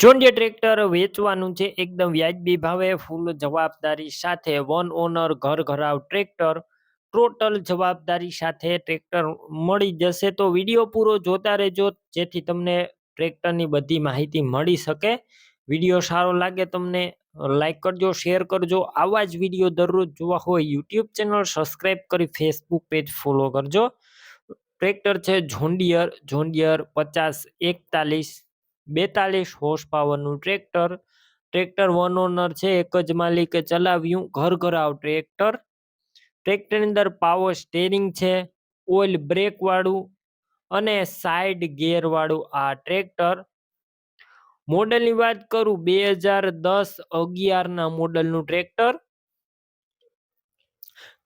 John Deere tractor વેચવાનું છે. એકદમ વ્યાજબી ભાવે, ફૂલ જવાબદારી સાથે વન ઓનર ઘર ઘરાવ ટ્રેક્ટર ટોટલ જવાબદારી સાથે ટ્રેક્ટર મળી જશે તો વીડિયો પૂરો જોતા રહેજો, જેથી તમને ટ્રેક્ટરની બધી માહિતી મળી શકે. વીડિયો સારો લાગે તમને લાઈક કરજો શેર કરજો. આવા જ વીડિયો દરરોજ જોવા હોય યુટ્યુબ ચેનલ સબસ્ક્રાઈબ કરી ફેસબુક પેજ ફોલો કરજો. ટ્રેક્ટર છે ઝોન્ડિયર ઝોન્ડિયર પચાસ એકતાલીસ બેતાલીસ હોર્સ પાવરનું ટ્રેક્ટર ટ્રેક્ટર વન ઓનર છે, એક જ માલિકે ચલાવ્યું, ઘર ઘરાવ ટ્રેક્ટર ટ્રેક્ટરની અંદર પાવર સ્ટેરિંગ છે ઓઇલ બ્રેકવાળું અને સાઈડ ગેરવાળું આ ટ્રેક્ટર મોડલની વાત કરું, બે હજાર દસ અગિયારના મોડલનું ટ્રેક્ટર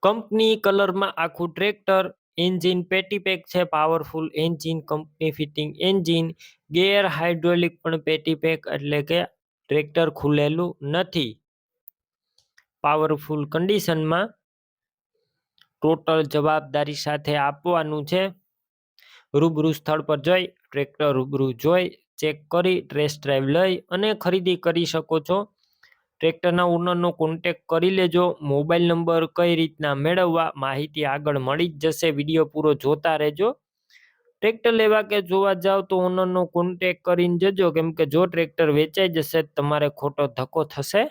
કંપની કલરમાં આખું ટ્રેક્ટર એન્જિન પેટીપેક છે, powerful engine company fitting engine. Gear hydraulic પણ પેટીપેક એટલે કે ટ્રેક્ટર ખુલેલું નથી. પાવરફુલ કન્ડિશનમાં ટોટલ જવાબદારી સાથે આપવાનું છે. રૂબરૂ સ્થળ પર જઈ, ટ્રેક્ટર રૂબરૂ જોઈ, ચેક કરી, ટેસ્ટ ડ્રાઈવ લઈ અને ખરીદી કરી શકો છો. ટ્રેક્ટરના ઓનરનો કોન્ટેક કરી લેજો. મોબાઈલ નંબર કઈ રીતના મેળવવા માહિતી આગળ મળી જ જશે. વીડિયો પૂરો જોતા રહેજો. ટ્રેક્ટર લેવા કે જોવા જાવ તો ઓનરનો કોન્ટેક કરીને જજો. કેમ કે જો ટ્રેક્ટર વેચાઈ જશે તમારે ખોટો ધક્કો થશે.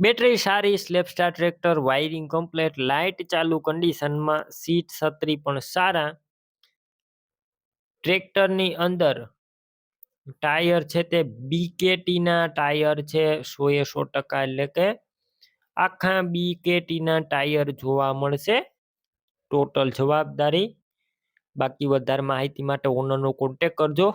બેટરી સારી સ્લેપસ્ટાર ટ્રેક્ટર વાયરિંગ કમ્પ્લેટ લાઇટ ચાલુ કન્ડિશનમાં સીટ છત્રી પણ સારા. ટ્રેક્ટરની અંદર ટાયર છે તે બીકેટીના ટાયર છે, સો એ સો ટકા એટલે કે આખા બીકેટીના ટાયર જોવા મળશે. ટોટલ જવાબદારી. બાકી વધારે માહિતી માટે ઓનરનો કોન્ટેક કરજો.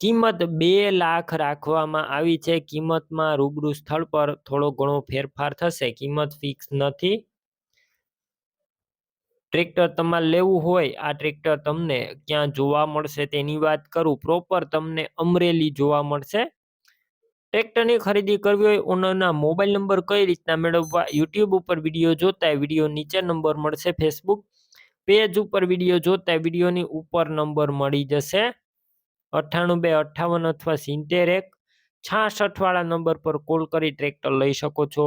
કિંમત બે લાખ રાખવામાં આવી છે. કિંમતમાં રૂબરૂ સ્થળ પર થોડો ઘણો ફેરફાર થશે. કિંમત ફિક્સ નથી. ટ્રેક્ટર તમારે લેવું હોય, આ ટ્રેક્ટર તમને ક્યાં જોવા મળશે તેની વાત કરું પ્રોપર તમને અમરેલી જોવા મળશે. ટ્રેક્ટરની ખરીદી કરવી હોય, ઓનરના મોબાઈલ નંબર કઈ રીતના મેળવવા, યુટ્યુબ ઉપર વીડિયો જોતા વીડિયો નીચે નંબર મળશે, ફેસબુક પેજ ઉપર વીડિયો જોતા વિડીયોની ઉપર નંબર મળી જશે. અઠ્ઠાણું બે અઠ્ઠાવન અથવા સિત્તેર એક છાસઠ વાળા નંબર પર કોલ કરી ટ્રેક્ટર લઈ શકો છો.